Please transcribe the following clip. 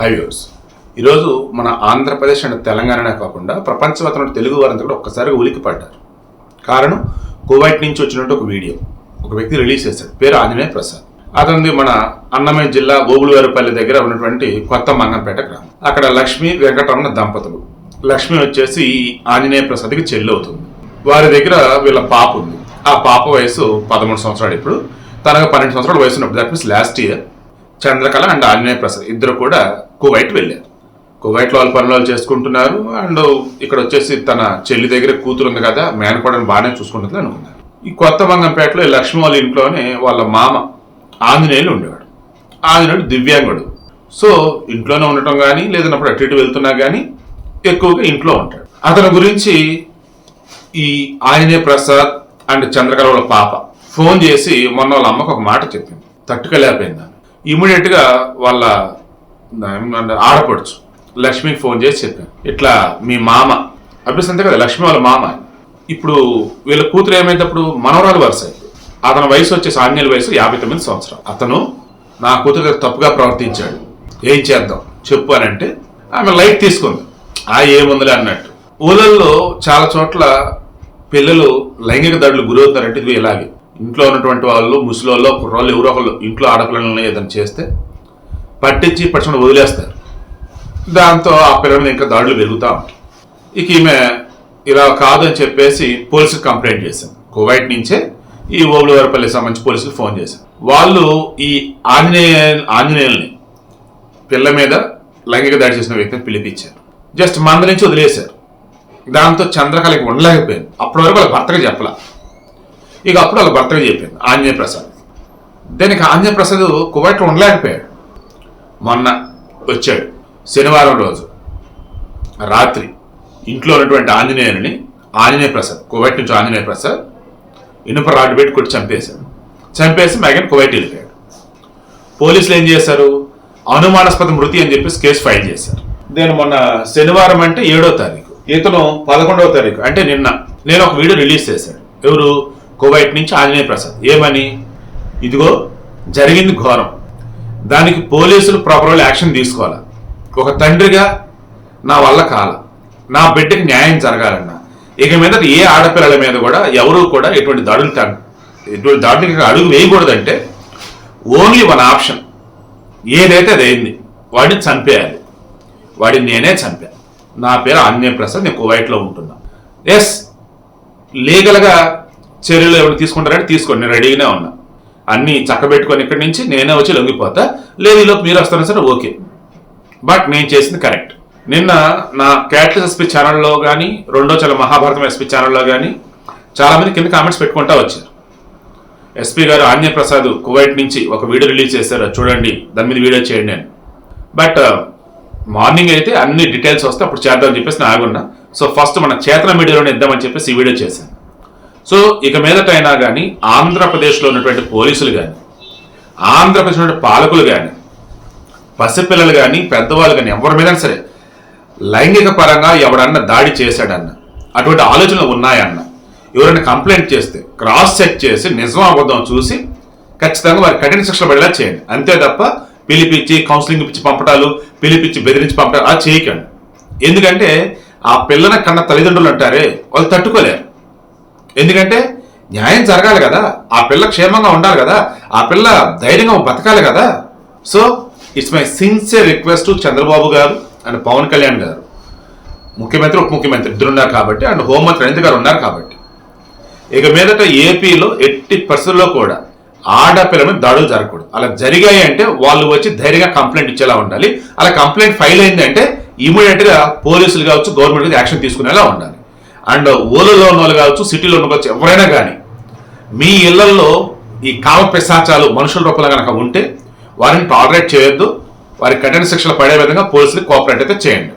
హైవ్యూర్స్ ఈరోజు మన ఆంధ్రప్రదేశ్ అండ్ తెలంగాణనే కాకుండా ప్రపంచవ్యాప్తంగా తెలుగు వారంతా కూడా ఒక్కసారిగా ఉలికి పడ్డారు. కారణం కువైట్ నుంచి వచ్చినట్టు ఒక వీడియో. ఒక వ్యక్తి రిలీజ్ చేశాడు. పేరు ఆంజనేయ ప్రసాద్. అతనిది మన అన్నమయ్య జిల్లా గోగులవారిపల్లి దగ్గర ఉన్నటువంటి కొత్త మంగంపేట గ్రామం. అక్కడ లక్ష్మి వెంకటరమణ దంపతులు. లక్ష్మి వచ్చేసి ఈ ఆంజనేయ ప్రసాద్కి చెల్లి అవుతుంది. వారి దగ్గర వీళ్ళ పాప ఉంది. ఆ పాప వయసు పదమూడు సంవత్సరాలు ఇప్పుడు. తనకు పన్నెండు సంవత్సరాల వయసు ఉన్నప్పుడు. That means last year Chandrakala and Anjaneya Prasad ఇద్దరు కూడా కువైట్ వెళ్ళారు. కువైట్లో వాళ్ళు పనులు వాళ్ళు చేసుకుంటున్నారు. అండ్ ఇక్కడ వచ్చేసి తన చెల్లి దగ్గర కూతురు ఉంది కదా మేనకోడని బాగానే చూసుకుంటుంది అనుకున్నారు. ఈ కొత్త మంగంపేటలో ఈ లక్ష్మి వాళ్ళ ఇంట్లోనే వాళ్ళ మామ ఆంజనేయులు ఉండేవాడు. ఆంజనేయుడు దివ్యాంగుడు. సో ఇంట్లోనే ఉండటం కానీ లేదన్నప్పుడు అటు ఇటు వెళ్తున్నా కానీ ఎక్కువగా ఇంట్లో ఉంటాడు. అతని గురించి ఈ ఆంజనేయ ప్రసాద్ అండ్ చంద్రకళ వాళ్ళ పాప ఫోన్ చేసి మొన్న వాళ్ళ అమ్మకు ఒక మాట చెప్పింది. తట్టుకోలేకపోయింది. ఇమీడియట్గా వాళ్ళ ఆడపడుచు. లక్ష్మికి ఫోన్ చేసి చెప్పాను. ఇట్లా మీ మామ. అభ్యసంతే కదా లక్ష్మి వాళ్ళ మామ. ఇప్పుడు వీళ్ళ కూతురు ఏమైనప్పుడు మనవరాలు వరుస అతని వయసు వచ్చేసి ఆంజనేయుల వయసు యాభై తొమ్మిది సంవత్సరాలు. అతను నా కూతురు గారు తప్పుగా ప్రవర్తించాడు. ఏం చేద్దాం? చెప్పు అని అంటే ఆమె లైట్ తీసుకుంది. ఆ ఏముందిలే అన్నట్టు. ఊళ్ళల్లో చాలా చోట్ల పిల్లలు లైంగిక దాడులు గురవుతారంటే ఇది ఇలాగే. ఇంట్లో ఉన్నటువంటి వాళ్ళు ముసలోళ్ళు కుర్రోళ్ళు ఎవరో ఒకళ్ళు ఇంట్లో ఆడపిల్లలని ఏదైనా చేస్తే పట్టించి పట్టుకుని వదిలేస్తారు. దాంతో ఆ పిల్లల ఇంకా దాడులు పెరుగుతూ ఉంటాయి. ఇక ఈమె ఇలా కాదని చెప్పేసి పోలీసుకి కంప్లైంట్ చేశాను కువైట్ నుంచే ఈ ఓబులవరపల్లి సంబంధించి పోలీసుకి ఫోన్ చేశాను వాళ్ళు ఈ ఆంజనేయ ఆంజనేయుల్ని పిల్ల మీద లైంగిక దాడి చేసిన వ్యక్తిని పిలిపించారు. జస్ట్ మంద నుంచి వదిలేశారు. దాంతో చంద్రకళకి ఉండలేకపోయింది. అప్పటి వరకు వాళ్ళ భర్తగా చెప్పలా. ఇక అప్పుడు వాళ్ళ భర్తగా చెప్పింది ఆంజనేయ ప్రసాద్. దానికి ఆంజనేయ ప్రసాద్ కువైట్లో ఉండలేకపోయాడు. మొన్న వచ్చాడు. శనివారం రోజు. రాత్రి ఇంట్లో ఉన్నటువంటి ఆంజనేయుని ఆంజనేయ ప్రసాద్ కువైట్ నుంచి ఆంజనేయ ప్రసాద్ ఇనుప రాడ్ పెట్టి కొట్టి చంపేశాడు. చంపేసి మెగన్ కువైట్ వెళ్ళిపోయాడు. పోలీసులు ఏం చేశారు? అనుమానాస్పద మృతి అని చెప్పేసి కేసు ఫైల్ చేశారు. నేను మొన్న శనివారం అంటే ఏడో తారీఖు ఇతను పదకొండవ తారీఖు అంటే నిన్న నేను ఒక వీడియో రిలీజ్ చేశాడు ఎవరు? కువైట్ నుంచి ఆంజనేయ ప్రసాద్. ఏమని? ఇదిగో జరిగింది ఘోరం. దానికి పోలీసులు ప్రాపర్ యాక్షన్ తీసుకోవాలి? ఒక తండ్రిగా నా వల్ల కాల. నా బిడ్డకి న్యాయం జరగాలన్నా. ఇక మీద ఏ ఆడపిల్లల మీద కూడా ఎవరు కూడా ఎటువంటి దాడులు ఎటువంటి దాడులకి అడుగు వేయకూడదంటే ఓన్లీ వన్ ఆప్షన్ ఏదైతే అది అయింది వాడిని చంపేయాలి. వాడిని నేనే చంపాను. నా పేరు ఆంజనేయ ప్రసాద్ నేను కువైట్లో ఉంటున్నా. ఎస్ లీగల్గా చర్యలు ఎవరు తీసుకుంటారంటే తీసుకోండి. నేను రెడీగానే ఉన్నా. అన్నీ చక్కబెట్టుకొని ఇక్కడి నుంచి నేనే వచ్చి లొంగిపోతా. లేదు ఈలోపు మీరు వస్తారా సరే ఓకే. బట్ నేను చేసింది కరెక్ట్. నిన్న నా క్యాట్లెస్ ఎస్పీ ఛానల్లో కానీ రెండో చాలా మహాభారతం ఎస్పీ ఛానల్లో కానీ చాలామంది కింద కామెంట్స్ పెట్టుకుంటా వచ్చారు. ఎస్పీ గారు ఆంజనేయ కువైట్ నుంచి ఒక వీడియో రిలీజ్ చేశారు. చూడండి దాని మీద వీడియో చేయండి అని. బట్ uh, మార్నింగ్ అయితే అన్ని డీటెయిల్స్ వస్తే అప్పుడు చేద్దామని చెప్పేసి నేను ఆగున్నా. సో ఫస్ట్ మన చేతన మీడియాలోనే ఇద్దామని చెప్పేసి ఈ వీడియో చేశాను. సో ఇక మీదటైనా కానీ ఆంధ్రప్రదేశ్లో ఉన్నటువంటి పోలీసులు కానీ ఆంధ్రప్రదేశ్లో ఉన్నటువంటి పాలకులు కానీ పసిపిల్లలు కానీ పెద్దవాళ్ళు కానీ ఎవరి మీద సరే లైంగిక పరంగా ఎవడన్నా దాడి చేశాడన్న అటువంటి ఆలోచనలు ఉన్నాయన్న ఎవరైనా కంప్లైంట్ చేస్తే క్రాస్ చెక్ చేసి నిజం అబద్ధం చూసి ఖచ్చితంగా వారి కఠిన శిక్షణ పడేలా చేయండి. అంతే తప్ప పిలిపించి కౌన్సిలింగ్ ఇప్పించి పంపటాలు పిలిపించి బెదిరించి పంపటాలు అలా చేయకండి. ఎందుకంటే ఆ పిల్లన కన్న తల్లిదండ్రులు అంటారే వాళ్ళు తట్టుకోలేరు. ఎందుకంటే న్యాయం జరగాలి కదా. ఆ పిల్ల క్షేమంగా ఉండాలి కదా. ఆ పిల్ల ధైర్యంగా బతకాలి కదా. So it's my sincere request Chandrababu గారు అండ్ పవన్ కళ్యాణ్ గారు. ముఖ్యమంత్రి ఉప ముఖ్యమంత్రి ఇద్దరు ఉన్నారు కాబట్టి అండ్ హోంమంత్రి అనిత గారు ఉన్నారు కాబట్టి. ఇక మీదట ఏపీలో ఎట్టి పరిస్థితుల్లో కూడా ఆడపిల్ల మీద దాడులు జరగకూడదు. అలా జరిగాయి అంటే వాళ్ళు వచ్చి ధైర్యంగా కంప్లైంట్ ఇచ్చేలా ఉండాలి. అలా కంప్లైంట్ ఫైల్ అయిందంటే ఇమీడియట్గా పోలీసులు కావచ్చు గవర్నమెంట్ యాక్షన్ తీసుకునేలా ఉండాలి. అండ్ ఊళ్ళలో ఉన్న వాళ్ళు కావచ్చు సిటీలో ఉన్న కావచ్చు ఎవరైనా కానీ మీ ఇళ్ళలో ఈ కామ పిశాచాలు మనుషుల రూపంలో కనుక ఉంటే వారిని టాలరేట్ చేయొద్దు. వారి కఠిన శిక్షలు పడే విధంగా పోలీసులు కోఆపరేట్ అయితే చేయండి.